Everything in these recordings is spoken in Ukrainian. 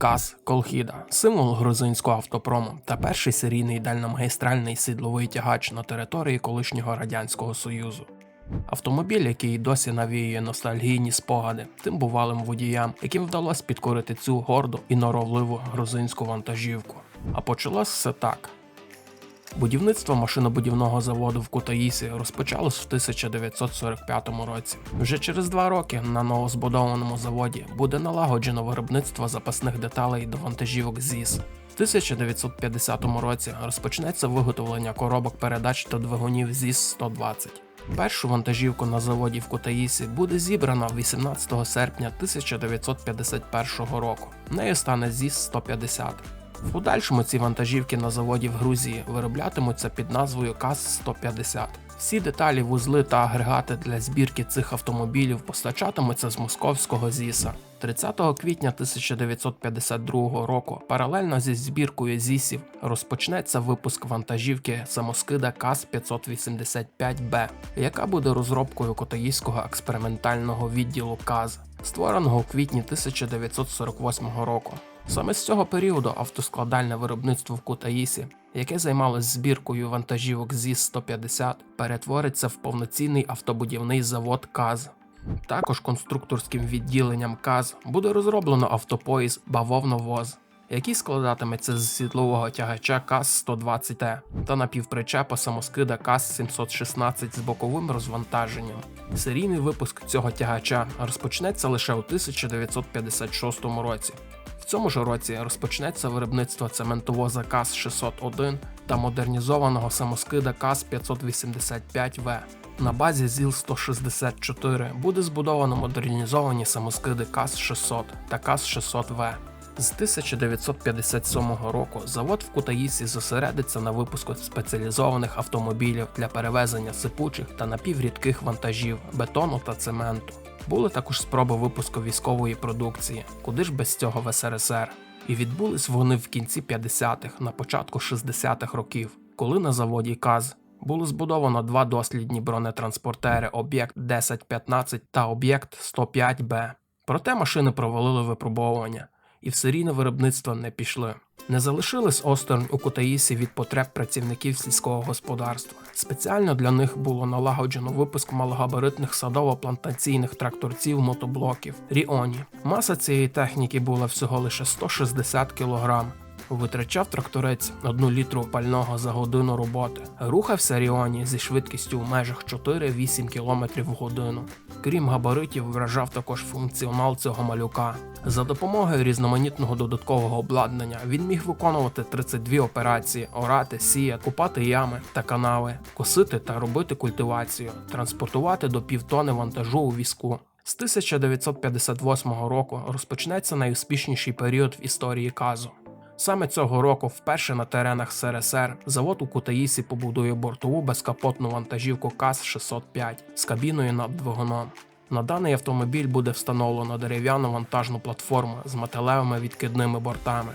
КАЗ Колхіда символ грузинського автопрому та перший серійний дальномагістральний сідловий тягач на території колишнього радянського союзу. Автомобіль, який досі навіює ностальгійні спогади тим бувалим водіям, яким вдалося підкорити цю горду і норовливу грузинську вантажівку. А почалось все так. Будівництво машинобудівного заводу в Кутаїсі розпочалось в 1945 році. Вже через два роки на новозбудованому заводі буде налагоджено виробництво запасних деталей до вантажівок ЗІС. В 1950 році розпочнеться виготовлення коробок передач та двигунів ЗІС-120. Першу вантажівку на заводі в Кутаїсі буде зібрана 18 серпня 1951 року. Нею стане ЗІС-150. В подальшому ці вантажівки на заводі в Грузії вироблятимуться під назвою КАЗ-150. Всі деталі, вузли та агрегати для збірки цих автомобілів постачатимуться з московського ЗІСа. 30 квітня 1952 року паралельно зі збіркою ЗІСів розпочнеться випуск вантажівки самоскида КАЗ-585Б, яка буде розробкою Котаїського експериментального відділу КАЗ, створеного у квітні 1948 року. Саме з цього періоду автоскладальне виробництво в Кутаїсі, яке займалось збіркою вантажівок ЗІС-150, перетвориться в повноцінний автобудівний завод КАЗ. Також конструкторським відділенням КАЗ буде розроблено автопоїзд Бавовновоз, який складатиметься з сідлового тягача КАЗ-120Т та напівпричепа самоскида КАЗ-716 з боковим розвантаженням. Серійний випуск цього тягача розпочнеться лише у 1956 році. Цьому ж році розпочнеться виробництво цементовоза КАЗ-601 та модернізованого самоскида КАЗ-585В. На базі ЗІЛ-164 буде збудовано модернізовані самоскиди КАЗ-600 та КАЗ-600В. З 1957 року завод в Кутаїсі зосередиться на випуску спеціалізованих автомобілів для перевезення сипучих та напіврідких вантажів, бетону та цементу. Були також спроби випуску військової продукції, куди ж без цього в СРСР. І відбулись вони в кінці 50-х, на початку 60-х років, коли на заводі КАЗ було збудовано два дослідні бронетранспортери Об'єкт 1015 та Об'єкт 105Б. Проте машини провалили випробовування і в серійне виробництво не пішли. Не залишились осторонь у Кутаїсі від потреб працівників сільського господарства. Спеціально для них було налагоджено випуск малогабаритних садово-плантаційних тракторців мотоблоків Ріоні. Маса цієї техніки була всього лише 160 кг. Витрачав тракторець 1 літру пального за годину роботи. Рухався Ріоні зі швидкістю в межах 4-8 км в годину. Крім габаритів, вражав також функціонал цього малюка. За допомогою різноманітного додаткового обладнання він міг виконувати 32 операції: орати, сіяти, купати ями та канави, косити та робити культивацію, транспортувати до півтони вантажу у візку. З 1958 року розпочнеться найуспішніший період в історії казу. Саме цього року, вперше на теренах СРСР, завод у Кутаїсі побудує бортову безкапотну вантажівку КАЗ-605 з кабіною над двигуном. На даний автомобіль буде встановлено дерев'яну вантажну платформу з металевими відкидними бортами.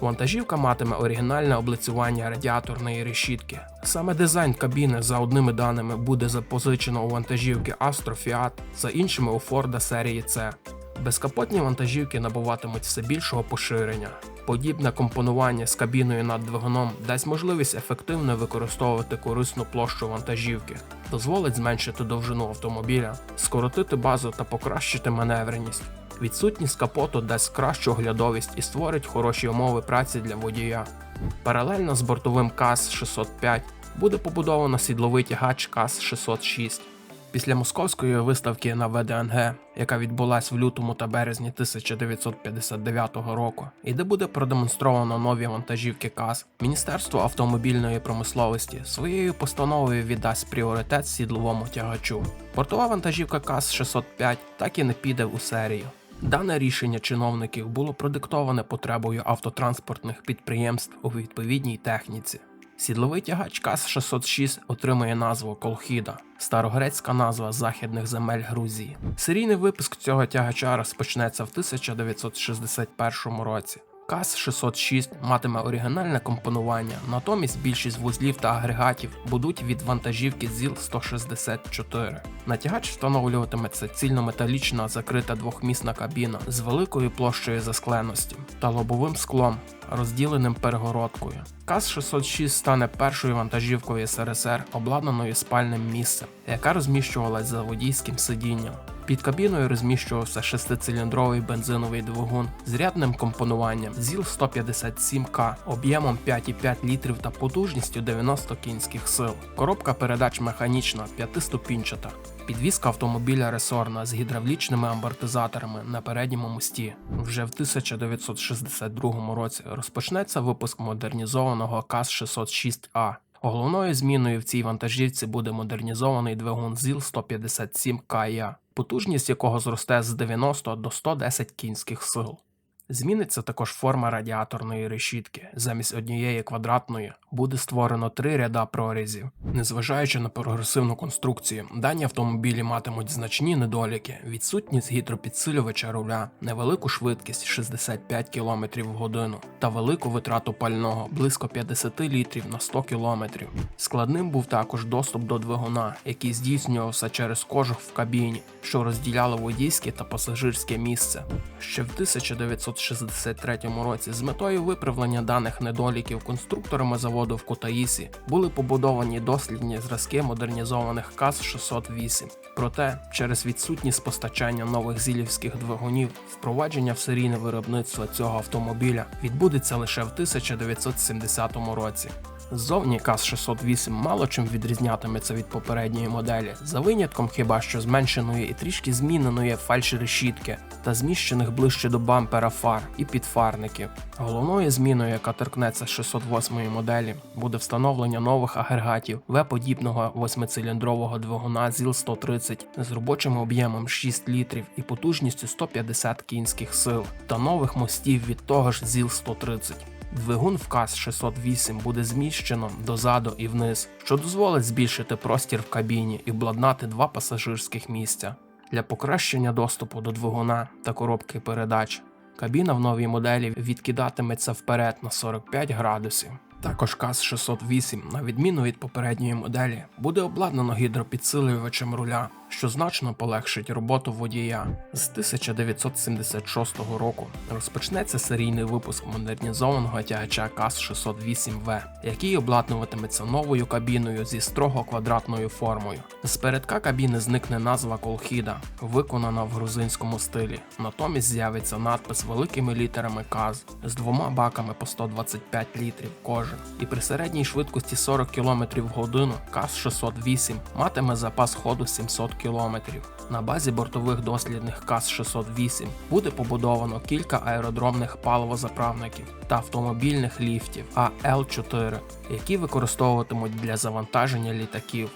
Вантажівка матиме оригінальне облицювання радіаторної решітки. Саме дизайн кабіни, за одними даними, буде запозичено у вантажівки Astro Fiat, за іншими у Ford серії C. Безкапотні вантажівки набуватимуть все більшого поширення. Подібне компонування з кабіною над двигуном дасть можливість ефективно використовувати корисну площу вантажівки, дозволить зменшити довжину автомобіля, скоротити базу та покращити маневреність. Відсутність капоту дасть кращу оглядовість і створить хороші умови праці для водія. Паралельно з бортовим КАЗ-605 буде побудовано сідловий тягач КАЗ-606. Після московської виставки на ВДНГ, яка відбулась в лютому та березні 1959 року, і де буде продемонстровано нові вантажівки КАЗ, Міністерство автомобільної промисловості своєю постановою віддасть пріоритет сідловому тягачу. Бортова вантажівка КАЗ-605 так і не піде у серію. Дане рішення чиновників було продиктоване потребою автотранспортних підприємств у відповідній техніці. Сідловий тягач КАЗ-606 отримує назву Колхіда, старогрецька назва західних земель Грузії. Серійний випуск цього тягача розпочнеться в 1961 році. КАЗ-606 матиме оригінальне компонування, натомість більшість вузлів та агрегатів будуть від вантажівки ЗІЛ-164. На тягач встановлюватиметься цільнометалічна закрита двохмісна кабіна з великою площею заскленості та лобовим склом, розділеним перегородкою. КАЗ-606 стане першою вантажівкою СРСР, обладнаною спальним місцем, яка розміщувалась за водійським сидінням. Під кабіною розміщувався шестициліндровий бензиновий двигун з рядним компонуванням ЗІЛ-157К об'ємом 5,5 літрів та потужністю 90 кінських сил. Коробка передач механічна, п'ятиступінчата. Підвізка автомобіля ресорна з гідравлічними амортизаторами на передньому мості. Вже в 1962 році розпочнеться випуск модернізованого КАЗ-606А. Головною зміною в цій вантажівці буде модернізований двигун ЗІЛ 157 КЯ, потужність якого зросте з 90 до 110 кінських сил. Зміниться також форма радіаторної решітки. Замість однієї квадратної буде створено три ряда прорізів. Незважаючи на прогресивну конструкцію, дані автомобілі матимуть значні недоліки: відсутність гідропідсилювача руля, невелику швидкість 65 км в годину та велику витрату пального близько 50 літрів на 100 км. Складним був також доступ до двигуна, який здійснювався через кожух в кабіні, що розділяло водійське та пасажирське місце. Ще в 1963 році з метою виправлення даних недоліків конструкторами заводу в Кутаїсі були побудовані дослідні зразки модернізованих КАЗ-608. Проте, через відсутність постачання нових зілівських двигунів, впровадження в серійне виробництво цього автомобіля відбудеться лише в 1970 році. Ззовні КАЗ-608 мало чим відрізнятиметься від попередньої моделі, за винятком хіба що зменшеної і трішки зміненої фальш-решітки та зміщених ближче до бампера фар і підфарників. Головною зміною, яка торкнеться 608 моделі, буде встановлення нових агрегатів В-подібного восьмициліндрового двигуна ЗІЛ-130 з робочим об'ємом 6 літрів і потужністю 150 кінських сил та нових мостів від того ж ЗІЛ-130. Двигун в КАЗ-608 буде зміщено дозаду і вниз, що дозволить збільшити простір в кабіні і обладнати два пасажирських місця. Для покращення доступу до двигуна та коробки передач кабіна в новій моделі відкидатиметься вперед на 45 градусів. Також КАЗ-608, на відміну від попередньої моделі, буде обладнано гідропідсилювачем руля, що значно полегшить роботу водія. З 1976 року розпочнеться серійний випуск модернізованого тягача КАЗ-608В, який обладнуватиметься новою кабіною зі строго квадратною формою. З передка кабіни зникне назва Колхіда, виконана в грузинському стилі. Натомість з'явиться надпис великими літерами КАЗ з двома баками по 125 літрів кожен. І при середній швидкості 40 км в годину КАЗ-608 матиме запас ходу 700 км. На базі бортових дослідних КАЗ-608 буде побудовано кілька аеродромних паливозаправників та автомобільних ліфтів АЛ-4, які використовуватимуть для завантаження літаків.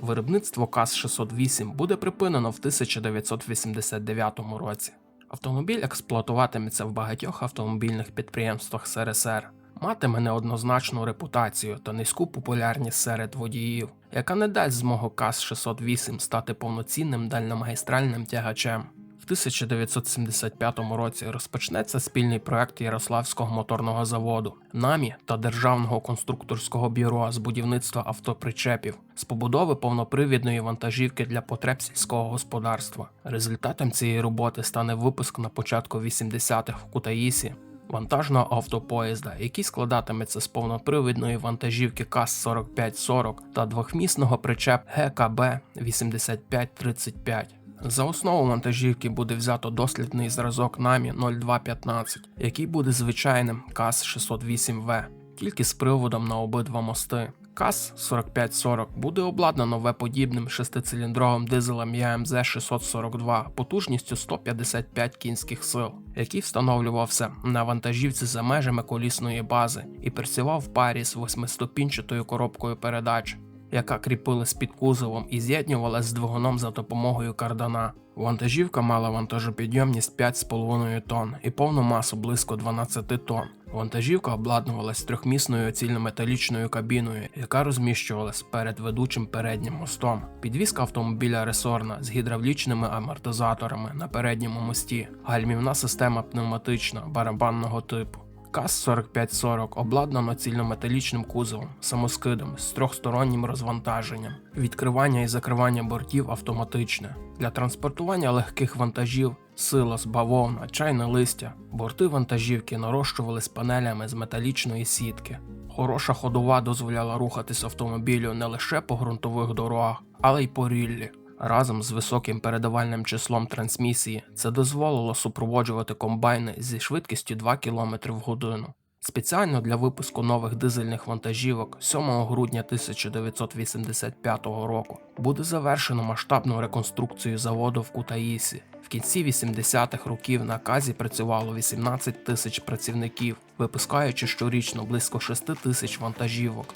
Виробництво КАЗ-608 буде припинено в 1989 році. Автомобіль експлуатуватиметься в багатьох автомобільних підприємствах СРСР, матиме неоднозначну репутацію та низьку популярність серед водіїв, яка не дасть змогу КАЗ-608 стати повноцінним дальномагістральним тягачем. В 1975 році розпочнеться спільний проект Ярославського моторного заводу, НАМІ та Державного конструкторського бюро з будівництва автопричепів з побудови повнопривідної вантажівки для потреб сільського господарства. Результатом цієї роботи стане випуск на початку 80-х в Кутаїсі вантажного автопоїзда, який складатиметься з повнопривідної вантажівки КАЗ-4540 та двохмісного причеп ГКБ 8535. За основу вантажівки буде взято дослідний зразок NAMI 0215, який буде звичайним КАЗ-608В, тільки з приводом на обидва мости. КАЗ-4540 буде обладнано В-подібним шестициліндровим дизелем ЯМЗ 642 потужністю 155 кінських сил, який встановлювався на вантажівці за межами колісної бази і працював в парі з восьмиступінчатою коробкою передач, яка кріпилась під кузовом і з'єднювалась з двигуном за допомогою кардана. Вантажівка мала вантажопідйомність 5,5 тонн і повну масу близько 12 тонн. Вантажівка обладнувалась трьохмісною цільнометалічною кабіною, яка розміщувалась перед ведучим переднім мостом. Підвізка автомобіля ресорна з гідравлічними амортизаторами на передньому мості, гальмівна система пневматична барабанного типу. КАЗ-4540 обладнано цільнометалічним кузовом, самоскидом з трьохстороннім розвантаженням. Відкривання і закривання бортів автоматичне. Для транспортування легких вантажів, силос, бавовна, чайне листя, борти вантажівки нарощували з панелями з металічної сітки. Хороша ходова дозволяла рухатись автомобілю не лише по ґрунтових дорогах, але й по ріллі. Разом з високим передавальним числом трансмісії це дозволило супроводжувати комбайни зі швидкістю 2 км в годину. Спеціально для випуску нових дизельних вантажівок 7 грудня 1985 року буде завершено масштабну реконструкцію заводу в Кутаїсі. В кінці 80-х років на казі працювало 18 тисяч працівників, випускаючи щорічно близько 6 тисяч вантажівок.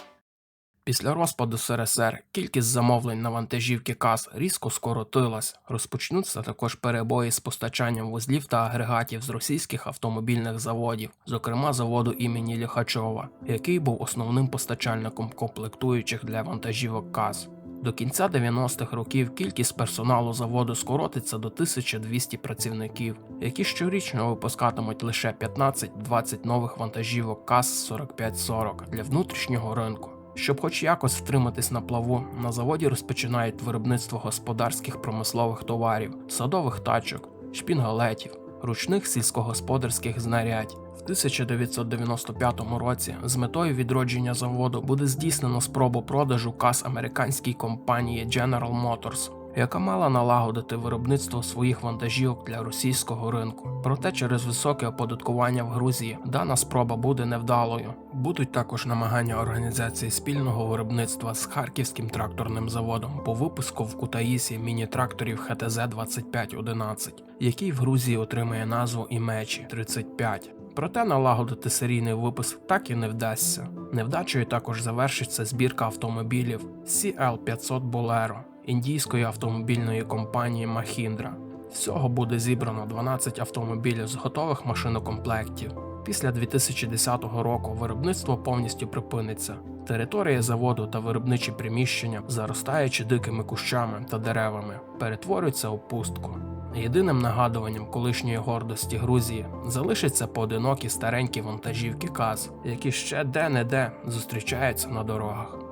Після розпаду СРСР кількість замовлень на вантажівки КАЗ різко скоротилась. Розпочнуться також перебої з постачанням вузлів та агрегатів з російських автомобільних заводів, зокрема заводу імені Ліхачова, який був основним постачальником комплектуючих для вантажівок КАЗ. До кінця 90-х років кількість персоналу заводу скоротиться до 1200 працівників, які щорічно випускатимуть лише 15-20 нових вантажівок КАЗ 4540 для внутрішнього ринку. Щоб хоч якось втриматись на плаву, на заводі розпочинають виробництво господарських промислових товарів, садових тачок, шпінгалетів, ручних сільськогосподарських знарядь. В 1995 році з метою відродження заводу буде здійснено спробу продажу каз американській компанії General Motors, яка мала налагодити виробництво своїх вантажівок для російського ринку. Проте через високе оподаткування в Грузії дана спроба буде невдалою. Будуть також намагання організації спільного виробництва з Харківським тракторним заводом по випуску в Кутаїсі міні-тракторів ХТЗ 2511, який в Грузії отримає назву Імечі 35. Проте налагодити серійний випуск так і не вдасться. Невдачею також завершиться збірка автомобілів CL500 Bolero індійської автомобільної компанії Mahindra. Всього буде зібрано 12 автомобілів з готових машинокомплектів. Після 2010 року виробництво повністю припиниться. Територія заводу та виробничі приміщення, заростаючи дикими кущами та деревами, перетворюються у пустку. Єдиним нагадуванням колишньої гордості Грузії залишаться поодинокі старенькі вантажівки КАЗ, які ще де-не-де зустрічаються на дорогах.